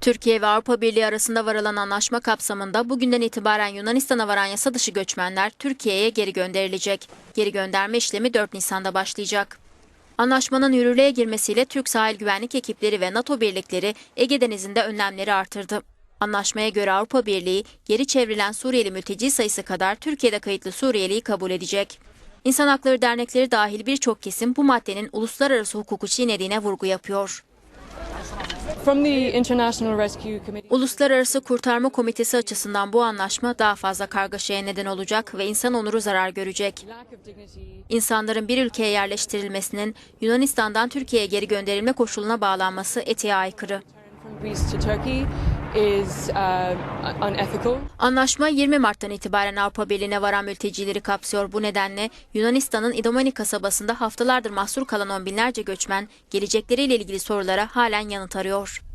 Türkiye ve Avrupa Birliği arasında varılan anlaşma kapsamında bugünden itibaren Yunanistan'a varan yasa dışı göçmenler Türkiye'ye geri gönderilecek. Geri gönderme işlemi 4 Nisan'da başlayacak. Anlaşmanın yürürlüğe girmesiyle Türk sahil güvenlik ekipleri ve NATO birlikleri Ege Denizi'nde önlemleri artırdı. Anlaşmaya göre Avrupa Birliği geri çevrilen Suriyeli mülteci sayısı kadar Türkiye'de kayıtlı Suriyeliyi kabul edecek. İnsan Hakları Dernekleri dahil birçok kesim bu maddenin uluslararası hukuku çiğnediğine vurgu yapıyor. Uluslararası Kurtarma Komitesi açısından bu anlaşma daha fazla kargaşaya neden olacak ve insan onuru zarar görecek. İnsanların bir ülkeye yerleştirilmesinin Yunanistan'dan Türkiye'ye geri gönderilme koşuluna bağlanması etiğe aykırı. Uh. Anlaşma 20 Mart'tan itibaren Avrupa Birliği'ne varan mültecileri kapsıyor. Bu nedenle Yunanistan'ın İdomeni kasabasında haftalardır mahsur kalan on binlerce göçmen gelecekleriyle ilgili sorulara halen yanıt arıyor.